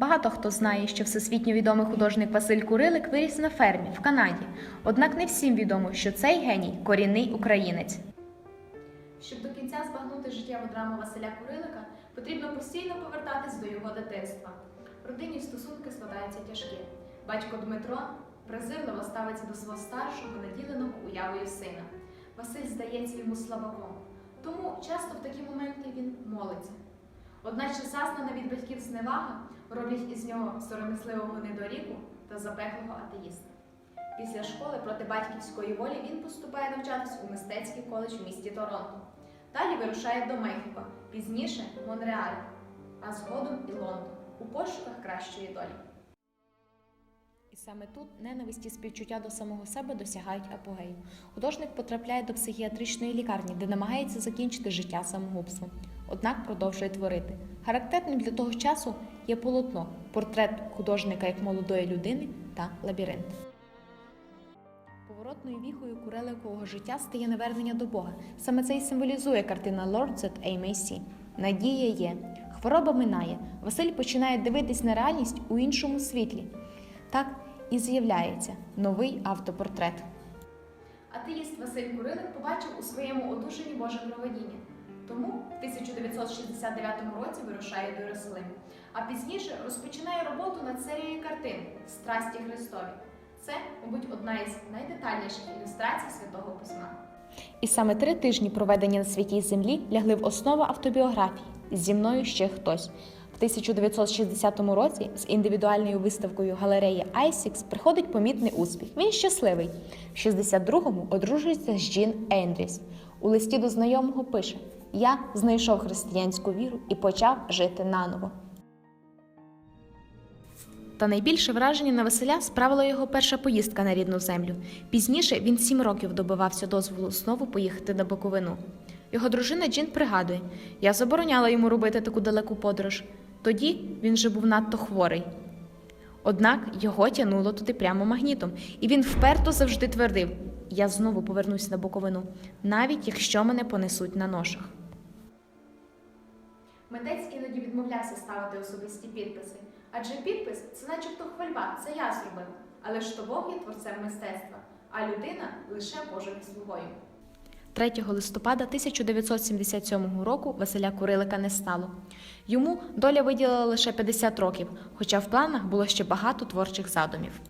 Багато хто знає, що всесвітньо відомий художник Василь Курилик виріс на фермі в Канаді. Однак не всім відомо, що цей геній корінний українець. Щоб до кінця збагнути життєву драму Василя Курилика, потрібно постійно повертатись до його дитинства. Родинні стосунки складаються тяжкі. Батько Дмитро презирливо ставиться до свого старшого, наділеного уявою сина. Василь здається йому слабаком, тому часто в такі моменти він молиться. Одначе зазнана від батьків зневага роблять із нього сором'язливого недоріку та запеклого атеїста. Після школи проти батьківської волі він поступає навчатись у мистецький коледж в місті Торонто. Далі вирушає до Мехіко, пізніше Монреаль, а згодом і Лондон у пошуках кращої долі. І саме тут ненависті співчуття до самого себе досягають апогею. Художник потрапляє до психіатричної лікарні, де намагається закінчити життя самогубством. Однак продовжує творити. Характерним для того часу є полотно, портрет художника як молодої людини та лабіринт. Поворотною віхою куреликового життя стає навернення до Бога. Саме це і символізує картина Lord that I. Надія є. Хвороба минає. Василь починає дивитись на реальність у іншому світлі. Так і з'являється новий автопортрет. Атеїст Василь Курилик побачив у своєму одушенні Боже проведіння. Тому в 1969 році вирушає до Єрусалиму, а пізніше розпочинає роботу над серією картин Страсті Христові. Це, мабуть, одна із найдетальніших ілюстрацій святого письма. І саме три тижні, проведені на святій землі, лягли в основу автобіографії зі мною ще хтось. В 1960 році з індивідуальною виставкою галереї Айсікс приходить помітний успіх. Він щасливий. В 62-му одружується з Джін Ендріс. У листі до знайомого пише: Я знайшов християнську віру і почав жити наново. Та найбільше враження на Василя справила його перша поїздка на рідну землю. Пізніше він сім років добивався дозволу знову поїхати на Буковину. Його дружина Джін пригадує: я забороняла йому робити таку далеку подорож. Тоді він же був надто хворий. Однак його тянуло туди прямо магнітом, і він вперто завжди твердив: я знову повернусь на Буковину, навіть якщо мене понесуть на ношах. Митець іноді відмовлявся ставити особисті підписи, адже підпис це начебто хвальба, це я зробив. Але ж то Бог є творцем мистецтва, а людина лише Божою слугою. 3 листопада 1977 року Василя Курилика не стало. Йому доля виділила лише 50 років, хоча в планах було ще багато творчих задумів.